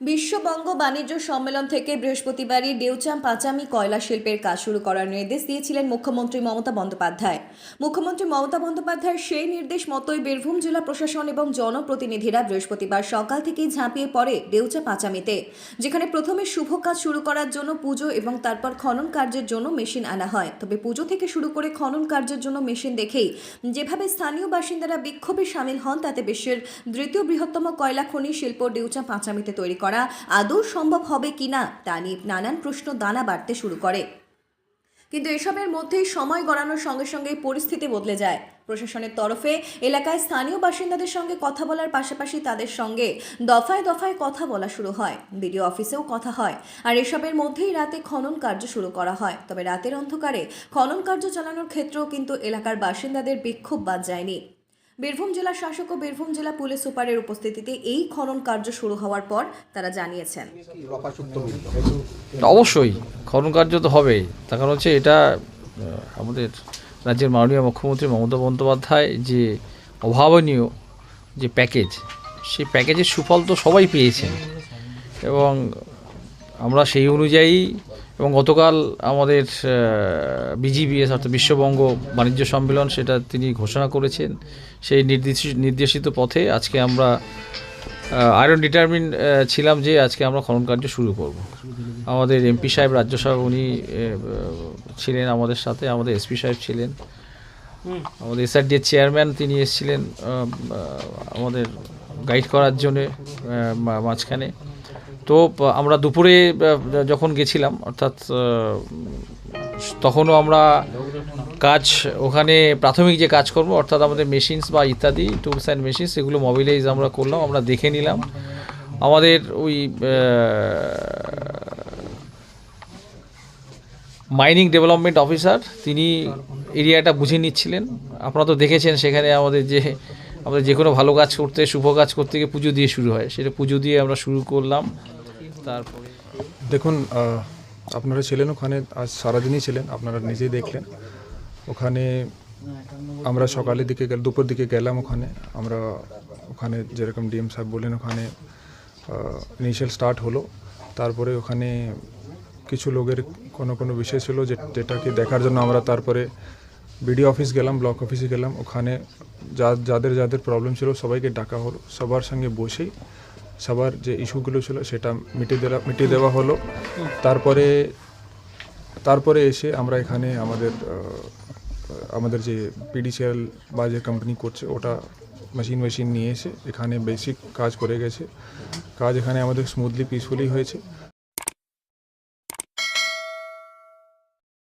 বিশ্ববঙ্গ বাণিজ্য সম্মেলন থেকে বৃহস্পতিবারই ডেউচাম পাঁচামি কয়লা শিল্পের কাজ শুরু করার নির্দেশ দিয়েছিলেন মুখ্যমন্ত্রী মমতা বন্দ্যোপাধ্যায়। মুখ্যমন্ত্রী মমতা বন্দ্যোপাধ্যায়ের সেই নির্দেশ মতোই বীরভূম জেলা প্রশাসন এবং জনপ্রতিনিধিরা বৃহস্পতিবার সকাল থেকেই ঝাঁপিয়ে পড়ে ডেউচা পাঁচামিতে, যেখানে প্রথমে শুভ কাজ শুরু করার জন্য পুজো এবং তারপর খনন কার্যের জন্য মেশিন আনা হয়। তবে পুজো থেকে শুরু করে খনন কার্যের জন্য মেশিন দেখেই যেভাবে স্থানীয় বাসিন্দারা বিক্ষোভে সামিল হন, তাতে বিশ্বের দ্বিতীয় বৃহত্তম কয়লা খনি শিল্প ডেউচা পাঁচামিতে তৈরি করা আদৌ সম্ভব হবে কিনা তা নিয়ে নানান প্রশ্ন দানা বাড়তে শুরু করে। কিন্তু এসবের মধ্যেই সময় গড়ানোর সঙ্গে সঙ্গে পরিস্থিতি বদলে যায়। প্রশাসনের তরফে এলাকায় স্থানীয় বাসিন্দাদের সঙ্গে কথা বলার পাশাপাশি তাদের সঙ্গে দফায় দফায় কথা বলা শুরু হয়। বিডিও অফিসেও কথা হয়। আর এসবের মধ্যেই রাতে খনন কার্য শুরু করা হয়। তবে রাতের অন্ধকারে খনন কার্য চালানোর ক্ষেত্রেও কিন্তু এলাকার বাসিন্দাদের বিক্ষোভ বাদ যায়নি। বীরভূম জেলা শাসক ও বীরভূম জেলা পুলিশ সুপারের উপস্থিতিতে এই খনন কার্য শুরু হওয়ার পর তারা জানিয়েছেন। অবশ্যই, খনন কার্য তো হবেই। তার কারণ হচ্ছে এটা আমাদের রাজ্যের মাননীয় মুখ্যমন্ত্রী মমতা বন্দ্যোপাধ্যায় যে অভাবনীয় যে প্যাকেজ, সেই প্যাকেজের সুফল তো সবাই পেয়েছেন। এবং আমরা সেই অনুযায়ী এবং গতকাল আমাদের বিজিবিএস অর্থাৎ বিশ্ববঙ্গ বাণিজ্য সম্মেলন সেটা তিনি ঘোষণা করেছেন। সেই নির্দেশ নির্দেশিত পথে আজকে আমরা আয়রন ডিটারমিন ছিলাম যে আজকে আমরা খনন কার্য শুরু করব। আমাদের এমপি সাহেব রাজ্য সাহেব উনি ছিলেন আমাদের সাথে আমাদের এসপি সাহেব ছিলেন। আমাদের এসআরডিএর চেয়ারম্যান তিনি এসেছিলেন আমাদের গাইড করার জন্যে মাঝখানে। তো আমরা দুপুরে যখন গেছিলাম, অর্থাৎ তখনও আমরা কাজ, ওখানে প্রাথমিক যে কাজ কাজকর্ম, অর্থাৎ আমাদের মেশিনস বা ইত্যাদি টুলস অ্যান্ড মেশিনস এগুলো মোবিলাইজ আমরা করলাম, আমরা দেখে নিলাম। আমাদের ওই মাইনিং ডেভেলপমেন্ট অফিসার তিনি এরিয়াটা বুঝে নিচ্ছিলেন। আপনারা তো দেখেছেন সেখানে আমাদের যে আমাদের যে কোনো ভালো কাজ করতে, শুভ কাজ করতে গিয়ে পুজো দিয়ে শুরু হয়। সেটা পুজো দিয়ে আমরা শুরু করলাম। তারপরে? দেখুন আপনারা ছিলেন ওখানে, আজ সারাদিনই ছিলেন, আপনারা নিজেই দেখলেন। ওখানে আমরা সকালের দিকে গেল, দুপুর দিকে গেলাম ওখানে। আমরা ওখানে যেরকম ডিএম সাহেব বললেন, ওখানে ইনিশিয়াল স্টার্ট হলো। তারপরে ওখানে কিছু লোকের কোনো কোনো বিষয় ছিল যেটাকে দেখার জন্য আমরা তারপরে বিডিও অফিস গেলাম, ব্লক অফিসে গেলাম। ওখানে যা, যাদের যাদের প্রবলেম ছিল সবাইকে ডাকা হলো, সবার সঙ্গে বসেই সবার যে ইস্যুগুলো ছিল সেটা মিটিয়ে দেওয়া মিটিয়ে দেওয়া হলো। তারপরে তারপরে এসে আমরা এখানে আমাদের আমাদের যে পিডিসিএল বা যে কোম্পানি করছে, ওটা মেশিন মেশিন নিয়ে এসে এখানে বেসিক কাজ করে গেছে। কাজ এখানে আমাদের স্মুথলি পিসফুলি হয়েছে।